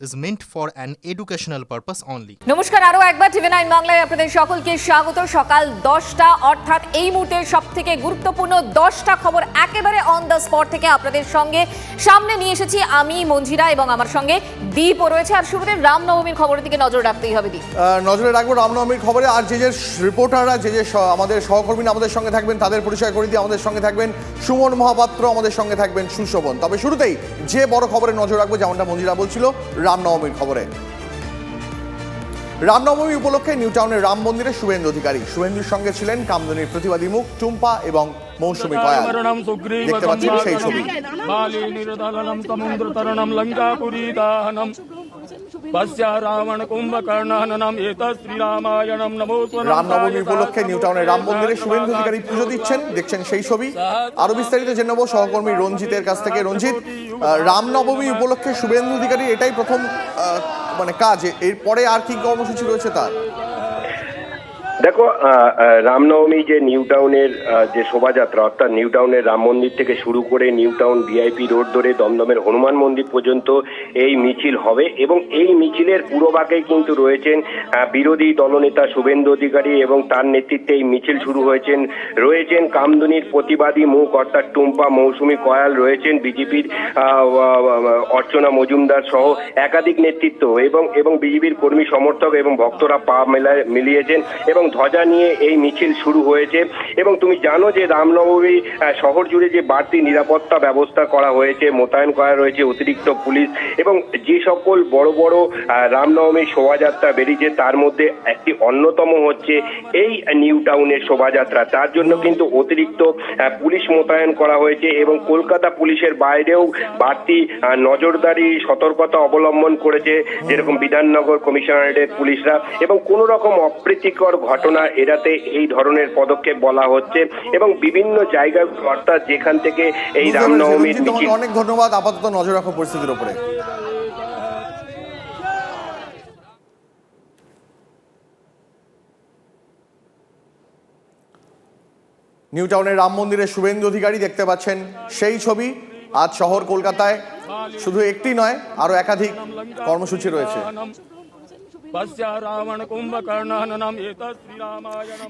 is meant for an educational purpose only. নমস্কার আরও একবার টিভি নাইন বাংলায় আপনাদের সকলকে স্বাগত। সকাল দশটা অর্থাৎ এই মুহূর্তে সব থেকে গুরুত্বপূর্ণ দশটা খবর একেবারে অন দ্য স্পট থেকে আপনাদের সঙ্গে সামনে নিয়ে এসেছি আমি মঞ্জিরা এবং আমার সঙ্গে দীপও রয়েছে। আর শুরুতে রামনবমীর খবরের দিকে নজর রাখতেই হবে দীপ। নজরে রাখব রামনবমীর খবরে। আর যে যে রিপোর্টাররা যে যে আমাদের সহকর্মীরা আমাদের সঙ্গে থাকবেন তাদের পরিচয় করে দিয়ে আমাদের সঙ্গে থাকবেন সুমন মহাপাত্র আমাদের সঙ্গে থাকবেন সুশোভন। তবে শুরুতেই যে বড় খবরে নজর রাখব যেমনটা মঞ্জিরা বলছিল রামনবমীর খবরে। রামনবমী উপলক্ষে নিউ টাউনের রাম মন্দিরে শুভেন্দু অধিকারী। শুভেন্দুর সঙ্গে ছিলেন কামদনির প্রতিবাদী মুখ টুম্পা এবং মৌসুমী কয়াল। দেখতে পাচ্ছেন সেই ছবি। বালি নিরদালনম সমুদ্র তরণম লঙ্কাপুরী দাহনম পশ্চা রাবণ কুম্ভকর্ণহননম এত শ্রীরামায়ণম নমো রামনবমী উপলক্ষে নিউ টাউনের রাম মন্দিরে শুভেন্দু অধিকারী পুজো দিচ্ছেন। দেখছেন সেই ছবি। আরও বিস্তারিত জেনে নেব সহকর্মী রঞ্জিতের কাছ থেকে। রঞ্জিত রামনবমী উপলক্ষে শুভেন্দু অধিকারী এটাই প্রথম মানে কাজ। এরপরে আর কি কর্মসূচি রয়েছে তার? দেখো রামনবমী যে নিউ টাউনের যে শোভাযাত্রা, অর্থাৎ নিউ টাউনের রাম মন্দির থেকে শুরু করে নিউ টাউন ভিআইপি রোড ধরে দমদমের হনুমান মন্দির পর্যন্ত এই মিছিল হবে এবং এই মিছিলের পুরোভাগে কিন্তু রয়েছেন বিরোধী দলনেতা শুভেন্দু অধিকারী এবং তার নেতৃত্বে এই মিছিল শুরু হয়েছেন। রয়েছেন কামদুনির প্রতিবাদী মুখ, অর্থাৎ টুম্পা মৌসুমী কয়াল, রয়েছেন বিজেপির অর্চনা মজুমদার সহ একাধিক নেতৃত্ব এবং এবং বিজেপির কর্মী সমর্থক এবং ভক্তরা পা মেলায় মিলিয়েছেন এবং ধ্বজা নিয়ে এই মিছিল শুরু হয়েছে। এবং তুমি জানো যে রামনবমী শহর জুড়ে যে বাড়তি নিরাপত্তা ব্যবস্থা করা হয়েছে, মোতায়েন করা রয়েছে অতিরিক্ত পুলিশ এবং যে সকল বড় বড় রামনবমীর শোভাযাত্রা বেরিয়েছে, তার মধ্যে একটি অন্যতম হচ্ছে এই নিউ টাউনের শোভাযাত্রা। তার জন্য কিন্তু অতিরিক্ত পুলিশ মোতায়েন করা হয়েছে এবং কলকাতা পুলিশের বাইরেও বাড়তি নজরদারি, সতর্কতা অবলম্বন করেছে যেরকম বিধাননগর কমিশনারেটের পুলিশরা। এবং কোনো রকম অপ্রীতিকর ঘটনা এড়াতে এই ধরনের পদক্ষেপ বলা হচ্ছে এবং বিভিন্ন জায়গায় অর্থাৎ যেখান থেকে এই রামনবমীর মিছিল অনেক ধন্যবাদ আপাতত নজর রাখো পরিস্থিতির উপরে। নিউ টাউনের রাম মন্দিরে শুভেন্দু অধিকারী দেখতে পাচ্ছেন সেই ছবি। আজ শহর কলকাতায়। শুধু একটি নয় আরও একাধিক কর্মসূচি রয়েছে পশ্চা রাবণ কুম্ভকর্ণহননম এত শ্রীরামায়ণম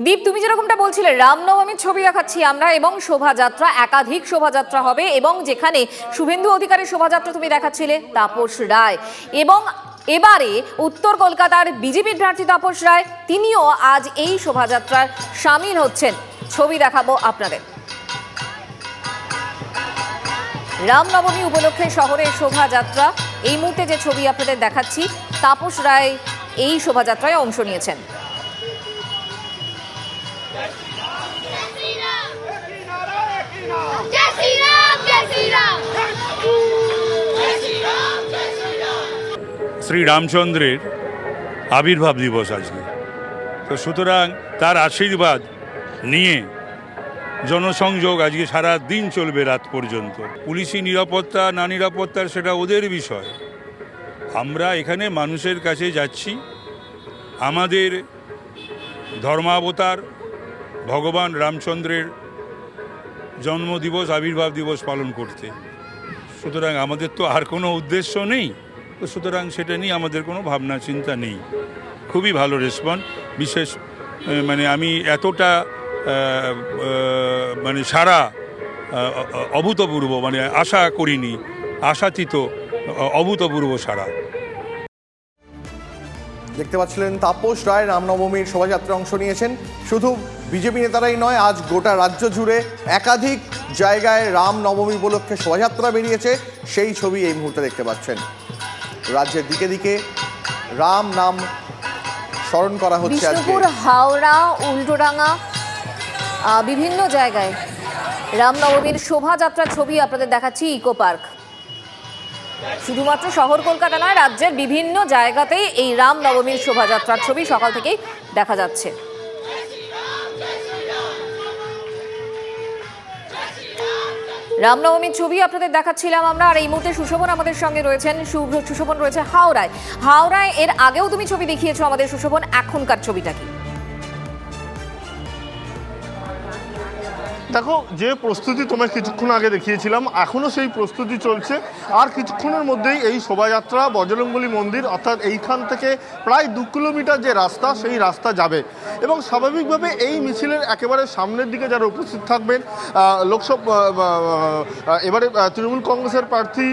দীপ, তুমি যেরকমটা বলছিলে, রামনবমীর ছবি দেখাচ্ছি আমরা এবং শোভাযাত্রা, একাধিক শোভাযাত্রা হবে এবং যেখানে শুভেন্দু অধিকারী শোভাযাত্রা তুমি দেখাচ্ছিলে, তাপস রায়। এবং এবারে উত্তর কলকাতার বিজেপির প্রার্থী তাপস রায়, তিনিও আজ এই শোভাযাত্রার সামিল হচ্ছেন। ছবি দেখাবো আপনাদের। রামনবমী উপলক্ষে শহরের শোভাযাত্রা, এই মুহূর্তে যে ছবি আপনাদের দেখাচ্ছি, তাপস রায় এই শোভাযাত্রায় অংশ নিয়েছেন। শ্রী রামচন্দ্রের আবির্ভাব দিবস আজকে। তো সুতরাং তার আশীর্বাদ নিয়ে জনসংযোগ আজকে সারা দিন চলবে রাত পর্যন্ত। পুলিশি নিরাপত্তা, না নিরাপত্তার সেটা ওদের বিষয়। আমরা এখানে মানুষের কাছে যাচ্ছি। আমাদের ধর্মাবতার ভগবান রামচন্দ্রের জন্মদিবস, আবির্ভাব দিবস পালন করতে। সুতরাং আমাদের তো আর কোনো উদ্দেশ্য নেই। তো সুতরাং সেটা নিয়ে আমাদের কোনো ভাবনা, চিন্তা নেই। খুবই ভালো রেসপন্স। বিশেষ মানে আমি এতটা মানে সারা অভূতপূর্ব মানে আশা করিনি। আশাতীত, অভূতপূর্ব সারা দেখতে পাচ্ছিলেন তাপস রায়, রামনবমীর শোভাযাত্রায় অংশ নিয়েছেন। শুধু বিজেপি নেতারাই নয়, আজ গোটা রাজ্য জুড়ে একাধিক জায়গায় রামনবমী উপলক্ষে শোভাযাত্রা বেরিয়েছে। সেই ছবি এই মুহূর্তে দেখতে পাচ্ছেন। রাজ্যের দিকে দিকে রাম নাম স্মরণ করা হচ্ছে হাওড়া, উল্টোডাঙ্গা বিভিন্ন জায়গায় রামনবমীর শোভাযাত্রার ছবি আপনাদের দেখাচ্ছি ইকো পার্ক। শুধুমাত্র শহর কলকাতা নয়, রাজ্যের বিভিন্ন জায়গাতেই এই রামনবমীর শোভাযাত্রার ছবি সকাল থেকেই দেখা যাচ্ছে। রামনবমীর ছবি আপনাদের দেখাচ্ছিলাম আমরা, আর এই মুহূর্তে সুশোভন আমাদের সঙ্গে রয়েছেন সুশোভন রয়েছে হাওড়ায়। হাওড়ায় এর আগেও তুমি ছবি দেখিয়েছো আমাদের সুশোভন, এখনকার ছবিটা কি? দেখো, যে প্রস্তুতি তোমায় কিছুক্ষণ আগে দেখিয়েছিলাম এখনও সেই প্রস্তুতি চলছে। আর কিছুক্ষণের মধ্যেই এই শোভাযাত্রা, বজরঙ্গলী মন্দির, অর্থাৎ এইখান থেকে প্রায় দু কিলোমিটার যে রাস্তা, সেই রাস্তা যাবে। এবং স্বাভাবিকভাবে এই মিছিলের একেবারে সামনের দিকে যারা উপস্থিত থাকবেন লোকসভা এবারে তৃণমূল কংগ্রেসের প্রার্থী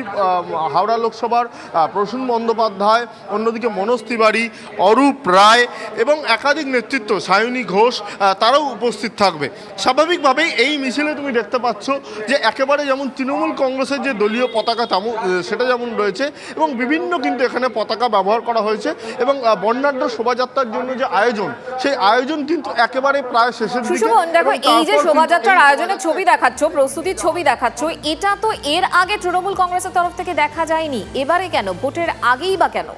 হাওড়া লোকসভার প্রসূন বন্দ্যোপাধ্যায়, অন্যদিকে মনোজ তিওয়ারি, অরূপ রায় এবং একাধিক নেতৃত্ব, সায়নী ঘোষ তারাও উপস্থিত থাকবে। স্বাভাবিকভাবেই এই মিছিলে তুমি দেখতে পাচ্ছ যে একেবারে যেমন তৃণমূল কংগ্রেসের যে দলীয় পতাকা তেমন সেটা যেমন রয়েছে এবং বিভিন্ন কিন্তু এখানে পতাকা ব্যবহার করা হয়েছে এবং বর্ণাঢ্য শোভাযাত্রার জন্য যে আয়োজন সেই আয়োজন কিন্তু একেবারে প্রায় শেষের দিকে দেখো এই যে শোভাযাত্রার এই আয়োজনের ছবি দেখাচ্ছ প্রস্তুতির ছবি দেখাচ্ছ এটা তো এর আগে তৃণমূল কংগ্রেসের তরফ থেকে দেখা যায়নি এবারে কেন? ভোটের আগেই বা কেন?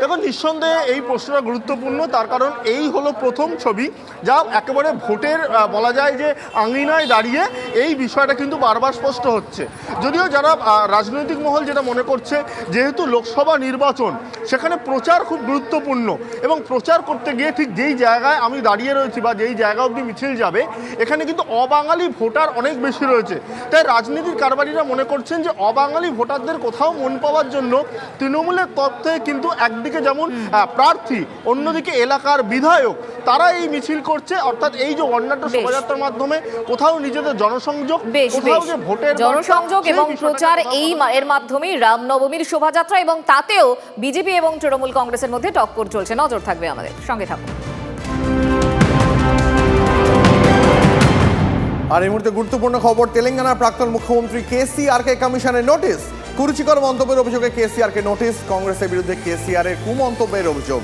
দেখো নিঃসন্দেহে এই প্রশ্নটা গুরুত্বপূর্ণ। তার কারণ এই হলো প্রথম ছবি, যা একেবারে ভোটের বলা যায় যে আঙিনায় দাঁড়িয়ে এই বিষয়টা কিন্তু বারবার স্পষ্ট হচ্ছে। যদিও যারা রাজনৈতিক মহল যেটা মনে করছে, যেহেতু লোকসভা নির্বাচন, সেখানে প্রচার খুব গুরুত্বপূর্ণ এবং প্রচার করতে গিয়ে ঠিক যেই জায়গায় আমি দাঁড়িয়ে রয়েছি বা যেই জায়গা অবধি মিছিল যাবে, এখানে কিন্তু অবাঙালি ভোটার অনেক বেশি রয়েছে। তাই রাজনীতির কারবারিরা মনে করছেন যে অবাঙালি ভোটারদের কোথাও মন পাওয়ার জন্য তৃণমূলের তথ্যে কিন্তু একদিকে যেমন প্রার্থী অন্যদিকে এলাকার বিধায়ক তারা এই মিছিল করছে অর্থাৎ এই যে অন্যান্য শোভাযাত্রার মাধ্যমে কোথাও নিজেদের জনসংযোগ কোথাও যে ভোটের জনসংযোগ এবং প্রচার এই এর মাধ্যমেই রামনবমীর শোভাযাত্রা এবং তাতেও বিজেপি এবং তৃণমূল কংগ্রেসের মধ্যে টক্কর চলছে। নজর থাকবে আমাদের। সঙ্গে থাকুন। আর এই মুহূর্তে গুরুত্বপূর্ণ খবর তেলেঙ্গানার প্রাক্তন মুখ্যমন্ত্রী কে সি আর কে কমিশনের নোটিশ। কুরুচিকর মন্তব্যের অভিযোগে কেসিআর কে নোটিশ কংগ্রেসের বিরুদ্ধে কেসিআর এর কুমন্তব্যের অভিযোগ।